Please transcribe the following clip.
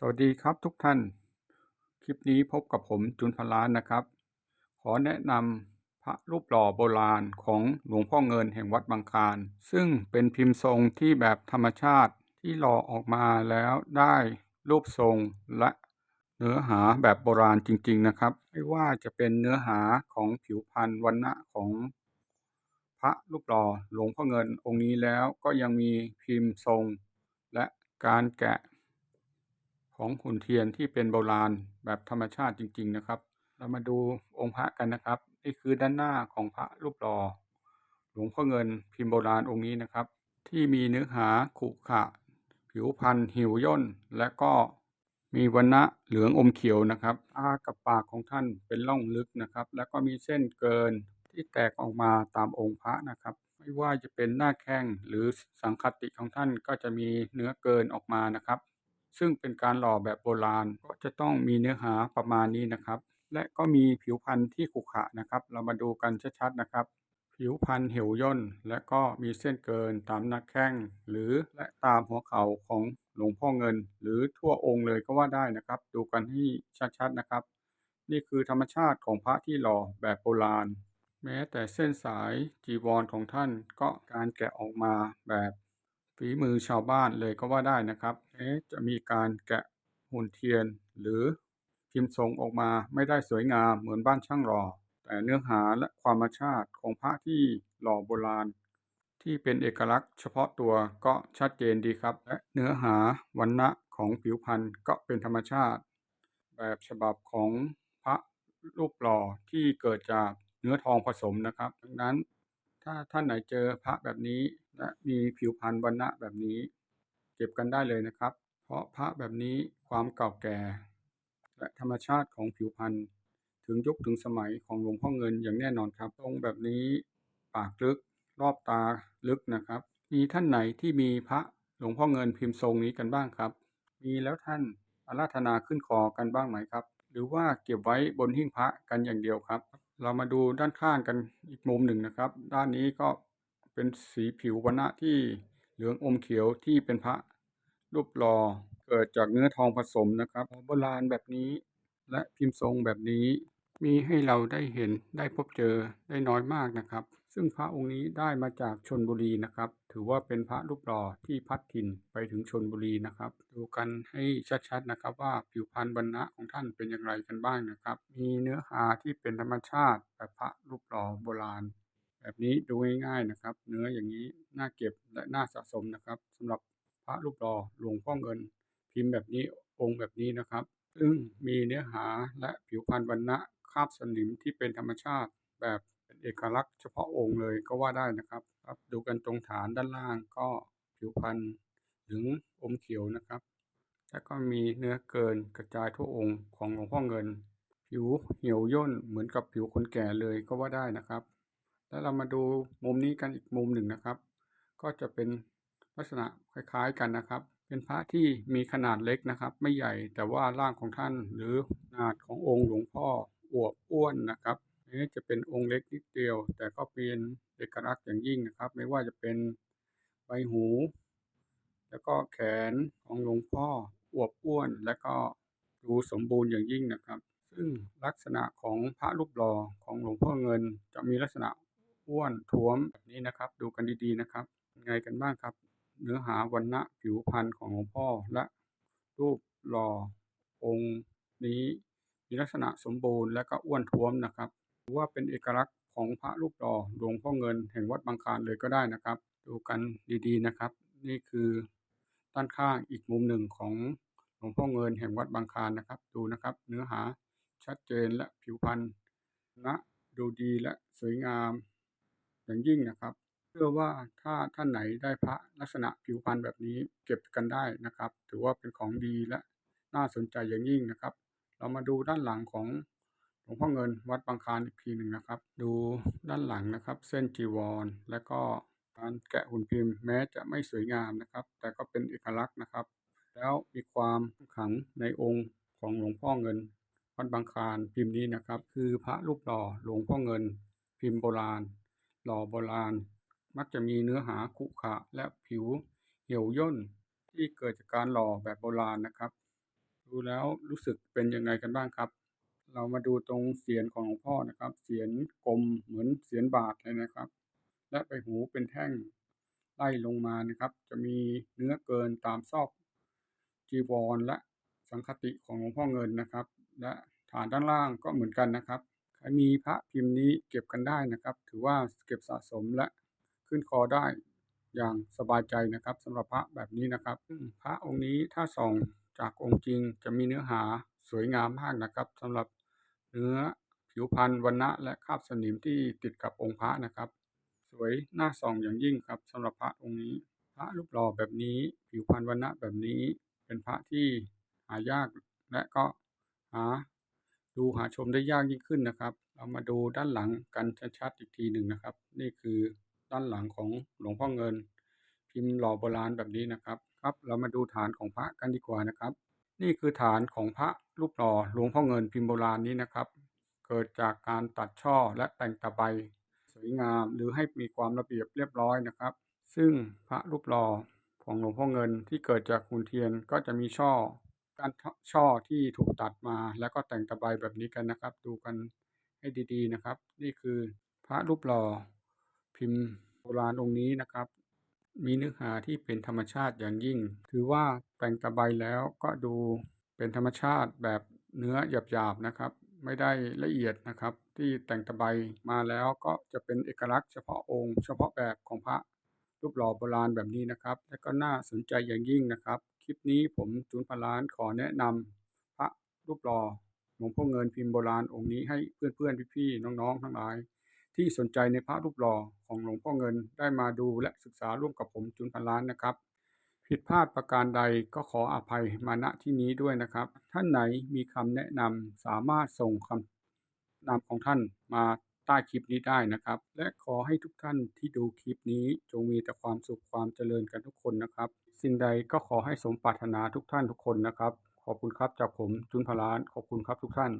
สวัสดีครับทุกท่าน คลิปนี้พบกับผมจุนพลานนะครับ ขอแนะนำพระรูปหล่อโบราณของหลวงพ่อเงินแห่งวัดบางคานซึ่งเป็นพิมพ์ทรงที่แบบธรรมชาติที่หล่อออกมาแล้วได้รูปทรงและเนื้อหาแบบโบราณจริง ๆนะครับ ไม่ว่าจะเป็นเนื้อหาของผิวพรรณวันณะของ พระรูปหล่อหลวงพ่อเงินองค์นี้แล้วก็ยังมีพิมพ์ทรง และการแกะ ของหุ่นเทียนที่เป็นโบราณแบบธรรมชาติจริง ๆนะครับ เรามาดูองค์พระกันนะครับนี่คือด้านหน้าของพระรูปหล่อหลวงพ่อเงินพิมพ์โบราณองค์นี้นะครับ ที่มีเนื้อหาขุขะ ผิวพรรณหิวย่น และก็มีวันณะเหลืองอมเขียวนะครับอากับปากของท่านเป็นร่องลึกนะครับ แล้วก็มีเส้นเกินที่แตกออกมาตามองค์พระนะครับ ไม่ว่าจะเป็นหน้าแข้งหรือสังคติของท่านก็จะมีเนื้อเกินออกมานะครับ ซึ่งเป็นการหล่อแบบโบราณก็จะต้องมีเนื้อหาประมาณนี้นะครับ และก็มีผิวพรรณที่ขรุขระนะครับ เรามาดูกันชัดๆนะครับ ผิวพรรณเหี่ยวย่น และก็มีเส้นเกินตามหน้าแข้ง หรือและตามหัวเข่าของหลวงพ่อเงิน หรือทั่วองค์เลยก็ว่าได้นะครับ ดูกันให้ชัดๆนะครับ นี่คือธรรมชาติของพระที่หล่อแบบโบราณ แม้แต่เส้นสายจีวรของท่านก็การแกะออกมาแบบ ฝีมือชาวบ้านเลยก็ว่าได้นะครับแม้จะมีการแกะหุ่นเทียน หรือพิมพ์ทรงออกมาไม่ได้สวยงามเหมือนบ้านช่างหล่อแต่เนื้อหาและความมชาติของพระที่หล่อโบราณ ที่เป็นเอกลักษณ์เฉพาะตัวก็ชัดเจนดีครับ และเนื้อหาวันณะของผิวพรรณก็เป็นธรรมชาติ แบบฉบับของพระรูปหล่อที่เกิดจากเนื้อทองผสมนะครับ ดังนั้นถ้าท่านไหนเจอพระแบบนี้ และมีผิวพรรณวันณะแบบนี้ เก็บกันได้เลยนะครับ เพราะพระแบบนี้ความเก่าแก่ และธรรมชาติของผิวพรรณถึงยุคถึงสมัยของหลวงพ่อเงินอย่างแน่นอนครับตรงแบบนี้ปากลึกรอบตาลึกนะครับ มีท่านไหนที่มีพระหลวงพ่อเงินพิมพ์ทรงนี้กันบ้างครับ มีแล้วท่านอาราธนาขึ้นคอกันบ้างไหมครับ หรือว่าเก็บไว้บนหิ้งพระกันอย่างเดียวครับ เรามาดูด้านข้างกันอีกมุมหนึ่งนะครับ ด้านนี้ก็ เป็นสีผิววรรณะที่เหลืองอมเขียวที่เป็นพระรูปหล่อเกิดจากเนื้อทองผสมนะครับโบราณแบบนี้ และพิมพ์ทรงแบบนี้ มีให้เราได้เห็นได้พบเจอได้น้อยมากนะครับ ซึ่งพระองค์นี้ได้มาจากชนบุรีนะครับ ถือว่าเป็นพระรูปหล่อที่พัดถิ่นไปถึงชนบุรีนะครับ ดูกันให้ชัดๆนะครับว่าผิวพรรณบรรณะของท่านเป็นอย่างไรกันบ้างนะครับ มีเนื้อหาที่เป็นธรรมชาติแบบพระรูปหล่อโบราณ แบบนี้ดูง่ายๆนะครับ เนื้ออย่างนี้น่าเก็บและน่าสะสมนะครับสำหรับพระรูปหล่อหลวงพ่อเงิน พิมพ์แบบนี้องค์แบบนี้นะครับ ซึ่งมีเนื้อหาและผิวพรรณวรรณะคาบสนิมที่เป็นธรรมชาติแบบเป็นเอกลักษณ์เฉพาะองค์เลยก็ว่าได้นะครับครับ ดูกันตรงฐานด้านล่างก็ผิวพรรณเหลืองอมเขียวนะครับ แล้วก็มีเนื้อเกินกระจายทั่วองค์ของหลวงพ่อเงิน ผิวเหี่ยวย่นเหมือนกับผิวคนแก่เลยก็ว่าได้นะครับ แล้วเรามาดูมุมนี้กันอีกมุมหนึ่งนะครับ ก็จะเป็นลักษณะคล้ายๆกันนะครับ เป็นพระที่มีขนาดเล็กนะครับ ไม่ใหญ่แต่ว่าร่างของท่านหรือขนาดขององค์หลวงพ่ออวบอ้วนนะครับแม้จะเป็นองค์เล็กนิดเดียว แต่ก็เป็นเอกลักษณ์อย่างยิ่งนะครับ ไม่ว่าจะเป็นใบหู แล้วก็แขนของหลวงพ่ออวบอ้วน และก็ดูสมบูรณ์อย่างยิ่งนะครับ ซึ่งลักษณะของพระรูปหล่อของหลวงพ่อเงินจะมีลักษณะ อ้วนท้วมแบบนี้นะครับ ดูกันดีๆนะครับไงกันบ้างครับ เนื้อหาวันณะผิวพรรณของหลวงพ่อและรูปหล่อองค์นี้มีลักษณะสมบูรณ์และก็อ้วนท้วมนะครับว่าเป็นเอกลักษณ์ของพระรูปหล่อหลวงพ่อเงินแห่งวัดบางคานเลยก็ได้นะครับ ดูกันดีๆนะครับ นี่คือด้านข้างอีกมุมหนึ่งของหลวงพ่อเงินแห่งวัดบางคานนะครับ ดูนะครับ เนื้อหาชัดเจนและผิวพรรณนะดูดีและสวยงาม อย่างยิ่งนะครับเชื่อว่าถ้าท่านไหนได้พระลักษณะผิวพรรณแบบนี้เก็บกันได้นะครับ ถือว่าเป็นของดีและน่าสนใจอย่างยิ่งนะครับ เรามาดูด้านหลังของหลวงพ่อเงินวัดบางคานอีกทีหนึ่งนะครับ ดูด้านหลังนะครับ เส้นจีวร และก็การแกะหุ่นพิมพ์แม้จะไม่สวยงามนะครับ แต่ก็เป็นเอกลักษณ์นะครับ แล้วมีความขังในองค์ของหลวงพ่อเงินวัดบางคานพิมพ์นี้นะครับ คือพระรูปหล่อหลวงพ่อเงินพิมพ์โบราณ หล่อโบราณ มักจะมีเนื้อหาขรุขระและผิวเหี่ยวย่นที่เกิดจากการหล่อแบบโบราณนะครับ ดูแล้วรู้สึกเป็นยังไงกันบ้างครับ เรามาดูตรงเสียนของหลวงพ่อนะครับ เสียนกลมเหมือนเสียนบาทเลยนะครับ และใบหูเป็นแท่งไล่ลงมานะครับ จะมีเนื้อเกินตามซอกจีวรและสังคติของหลวงพ่อเงินนะครับ และฐานด้านล่างก็เหมือนกันนะครับ ใครมีพระพิมพ์นี้เก็บกันได้นะครับ ถือว่าเก็บสะสมและขึ้นคอได้อย่างสบายใจนะครับสำหรับพระแบบนี้นะครับพระองค์นี้ถ้าส่องจากองค์จริงจะมีเนื้อหาสวยงามมากนะครับสำหรับเนื้อผิวพรรณวันณะและคราบสนิมที่ติดกับองค์พระนะครับ สวยน่าส่องอย่างยิ่งครับสำหรับพระองค์นี้ พระรูปหล่อแบบนี้ ผิวพรรณวันณะแบบนี้ เป็นพระที่หายากและก็หา ดูหาชมได้ยากยิ่งขึ้นนะครับ เรามาดูด้านหลังกันชัดๆอีกทีหนึ่งนะครับ นี่คือด้านหลังของหลวงพ่อเงิน พิมพ์หล่อโบราณแบบนี้นะครับครับ เรามาดูฐานของพระกันดีกว่านะครับ นี่คือฐานของพระรูปหล่อหลวงพ่อเงินพิมพ์โบราณนี้นะครับ เกิดจากการตัดช่อและแต่งตะไบสวยงามหรือให้มีความระเบียบเรียบร้อยนะครับ ซึ่งพระรูปหล่อของหลวงพ่อเงินที่เกิดจากหุ่นเทียนก็จะมีช่อ การช่อที่ถูกตัดมา แล้วก็แต่งตะไบแบบนี้กันนะครับ ดูกันให้ดีๆนะครับ นี่คือพระรูปหล่อพิมพ์โบราณองค์นี้นะครับ มีเนื้อหาที่เป็นธรรมชาติอย่างยิ่ง ถือว่าแต่งตะไบแล้วก็ดูเป็นธรรมชาติแบบเนื้อหยาบๆนะครับ ไม่ได้ละเอียดนะครับ ที่แต่งตะไบมาแล้วก็จะเป็นเอกลักษณ์เฉพาะองค์ เฉพาะแบบของพระรูปหล่อโบราณแบบนี้นะครับ และก็น่าสนใจอย่างยิ่งนะครับ ลิปนี้ผมจุนพลานขอแนะนำพระรูปหล่อหลวงพ่อเงินพิมพ์โบราณองค์นี้ให้เพื่อนๆพี่ๆน้องๆ ทั้งหลาย ที่สนใจในพระรูปหล่อของหลวงพ่อเงินได้มาดูและศึกษาร่วมกับผมจุนพันล้านนะครับ ผิดพลาดประการใดก็ขออภัยมาณที่นี้ด้วยนะครับ ท่านไหนมีคำแนะนำสามารถส่งคำนำของท่านมา ใต้คลิปนี้ได้นะครับ และขอให้ทุกท่านที่ดูคลิปนี้จงมีแต่ความสุขความเจริญกันทุกคนนะครับ สิ่งใดก็ขอให้สมปรารถนาทุกท่านทุกคนนะครับ ขอบคุณครับจากผมจุนพลานขอบคุณครับทุกท่าน